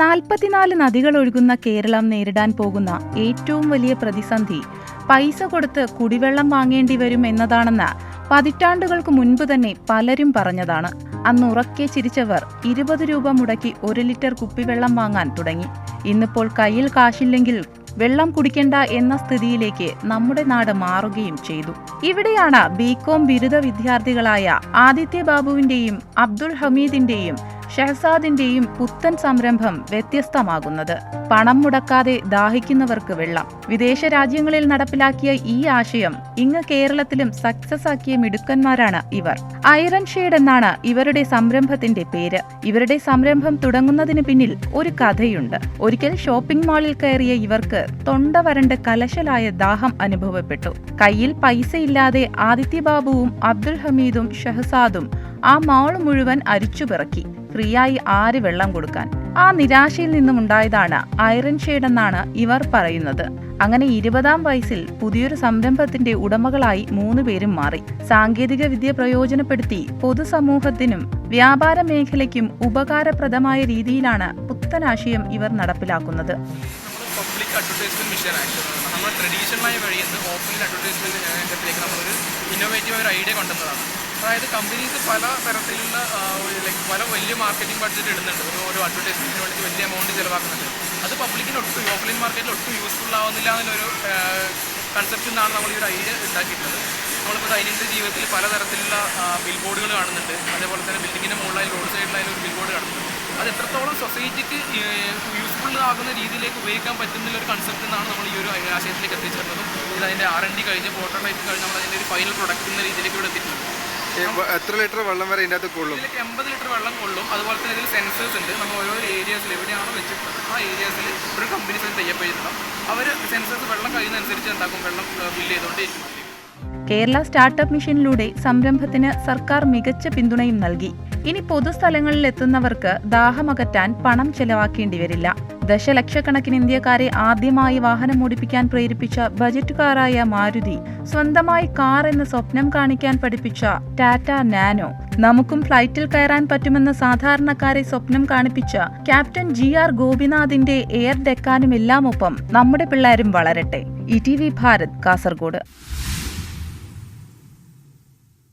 നാൽപ്പത്തിനാല് നദികൾ ഒഴുകുന്ന കേരളം നേരിടാൻ പോകുന്ന ഏറ്റവും വലിയ പ്രതിസന്ധി പൈസ കൊടുത്ത് കുടിവെള്ളം വാങ്ങേണ്ടി വരും എന്നതാണെന്ന് പതിറ്റാണ്ടുകൾക്ക് മുൻപ് തന്നെ പലരും പറഞ്ഞതാണ്. അന്ന് ഉറക്കെ ചിരിച്ചവർ ഇരുപത് രൂപ മുടക്കി ഒരു ലിറ്റർ കുപ്പിവെള്ളം വാങ്ങാൻ തുടങ്ങി. ഇന്നിപ്പോൾ കയ്യിൽ കാശില്ലെങ്കിൽ വെള്ളം കുടിക്കേണ്ട എന്ന സ്ഥിതിയിലേക്ക് നമ്മുടെ നാട് മാറുകയും ചെയ്തു. ഇവിടെയാണ് ബികോം ബിരുദ വിദ്യാർത്ഥികളായ ആദിത്യ ബാബുവിന്റെയും അബ്ദുൾ ഹമീദിന്റെയും ഷഹസാദിന്റെയും പുത്തൻ സംരംഭം വ്യത്യസ്തമാകുന്നത്. പണം മുടക്കാതെ ദാഹിക്കുന്നവർക്ക് വെള്ളം. വിദേശ രാജ്യങ്ങളിൽ നടപ്പിലാക്കിയ ഈ ആശയം ഇങ്ങ് കേരളത്തിലും സക്സസ് ആക്കിയ മിടുക്കന്മാരാണ് ഇവർ. ഐറൺ ഷെയ്ഡ് എന്നാണ് ഇവരുടെ സംരംഭത്തിന്റെ പേര്. ഇവരുടെ സംരംഭം തുടങ്ങുന്നതിന് പിന്നിൽ ഒരു കഥയുണ്ട്. ഒരിക്കൽ ഷോപ്പിംഗ് മാളിൽ കയറിയ ഇവർക്ക് തൊണ്ട വരണ്ട് കലശലായ ദാഹം അനുഭവപ്പെട്ടു. കയ്യിൽ പൈസയില്ലാതെ ആദിത്യബാബുവും അബ്ദുൽ ഹമീദും ഷഹസാദും ആ മാൾ മുഴുവൻ അരിച്ചുപിറക്കി ഫ്രീയായി ആര് വെള്ളം കൊടുക്കാൻ? ആ നിരാശയിൽ നിന്നും ഉണ്ടായതാണ് ഐറൺ ഷെയ്ഡ് എന്നാണ് ഇവർ പറയുന്നത്. അങ്ങനെ ഇരുപതാം വയസ്സിൽ പുതിയൊരു സംരംഭത്തിന്റെ ഉടമകളായി മൂന്ന് പേരും മാറി. സാങ്കേതിക വിദ്യ പ്രയോജനപ്പെടുത്തി പൊതുസമൂഹത്തിനും വ്യാപാര മേഖലയ്ക്കും ഉപകാരപ്രദമായ രീതിയിലാണ് പുത്തനാശയം ഇവർ നടപ്പിലാക്കുന്നത്. പബ്ലിക് അഡ്വർടൈസ്മെന്റ് മിഷൻ നമ്മൾ അഡ്വർടൈസ്മെന്റ് ഇന്നോവേറ്റീവ് ഒരു ഐഡിയ കൊണ്ടുവന്നതാണ്. അതായത് കമ്പനീസ് പല തരത്തിലുള്ള ലൈക്ക് പല വലിയ മാർക്കറ്റിംഗ് ബഡ്ജറ്റ് ഇടുന്നുണ്ട്. ഒരു ഓരോ അഡ്വർടൈസ്മെന്റിന് വേണ്ടി വലിയ എമൗണ്ട് ചിലവാക്കുന്നുണ്ട്. അത് പബ്ലിക്കിന് ഒട്ടും ഓഫ്ലൈൻ മാർക്കറ്റിൽ ഒട്ടും യൂസ്ഫുൾ ആവുന്നില്ല എന്നുള്ളൊരു കൺസെപ്റ്റിൽ നിന്നാണ് നമ്മൾ ഈ ഒരു ഐഡിയ ഉണ്ടാക്കിയിട്ടുള്ളത്. നമ്മളിപ്പോൾ ദൈനംദിന ജീവിതത്തിൽ പലതരത്തിലുള്ള ബിൽ ബോർഡുകൾ കാണുന്നുണ്ട്. അതേപോലെ തന്നെ ബിൽഡിങ്ങിന്റെ മുകളിലായാലും റോഡ് സൈഡിലായാലും ഒരു ബിൽ ബോർഡ് കാണുന്നുണ്ട്. അത് എത്രത്തോളം സൊസൈറ്റിക്ക് യൂസ്ഫുൾ ആകുന്ന രീതിയിലേക്ക് ഉപയോഗിക്കാൻ പറ്റുന്ന ഒരു കൺസെപ്റ്റ് നിന്നാണ് നമ്മൾ ഈ ഒരു ആശയത്തിലേക്ക് എത്തിച്ചേർന്നതും. ഇത് അതിന്റെ ആർ എൻ ഡി കഴിഞ്ഞ് പ്രോട്ടോടൈപ്പ് കഴിഞ്ഞ് നമ്മൾ അതിന്റെ ഒരു ഫൈനൽ പ്രൊഡക്റ്റ് എന്ന രീതിയിലേക്ക് ഇവിടെ എത്തിയിട്ടുണ്ട്. എത്ര ലിറ്റർ വെള്ളം വരെ ഇതിനകത്ത് അകത്ത് കൊള്ളും? ഇതിലേക്ക് എൺപത് ലിറ്റർ വെള്ളം കൊള്ളും. അതുപോലെ തന്നെ ഇതിൽ സെൻസേഴ്സ് ഉണ്ട്. നമ്മൾ ഓരോ ഏരിയാസിൽ എവിടെയാണോ വെച്ചിട്ടുള്ളത്. ആ ഏരിയാസിൽ ഒരു കമ്പനി ചെയ്തിട്ടുണ്ടാവും. അവർ സെൻസേഴ്സ് വെള്ളം കഴിയുന്നതനുസരിച്ച് എന്താക്കും? വെള്ളം ബില്ല് ചെയ്തുകൊണ്ടേയിരിക്കും. കേരള സ്റ്റാർട്ടപ്പ് മിഷനിലൂടെ സംരംഭത്തിന് സർക്കാർ മികച്ച പിന്തുണയും നൽകി. ഇനി പൊതുസ്ഥലങ്ങളിൽ എത്തുന്നവർക്ക് ദാഹമകറ്റാൻ പണം ചെലവാക്കേണ്ടി വരില്ല. ദശലക്ഷക്കണക്കിന് ഇന്ത്യക്കാരെ ആദ്യമായി വാഹനം ഓടിപ്പിക്കാൻ പ്രേരിപ്പിച്ച ബജറ്റ് കാറായ മാരുതി സ്വന്തമായി കാർ എന്ന സ്വപ്നം കാണിക്കാൻ പഠിപ്പിച്ച ടാറ്റ നാനോ. നമുക്കും ഫ്ലൈറ്റിൽ കയറാൻ പറ്റുമെന്ന സാധാരണക്കാരെ സ്വപ്നം കാണിപ്പിച്ച ക്യാപ്റ്റൻ ജി ആർ ഗോപിനാഥിന്റെ എയർ ഡെക്കാനുമെല്ലാമൊപ്പം നമ്മുടെ പിള്ളേരും വളരട്ടെ. E T V Bharat Kasaragod.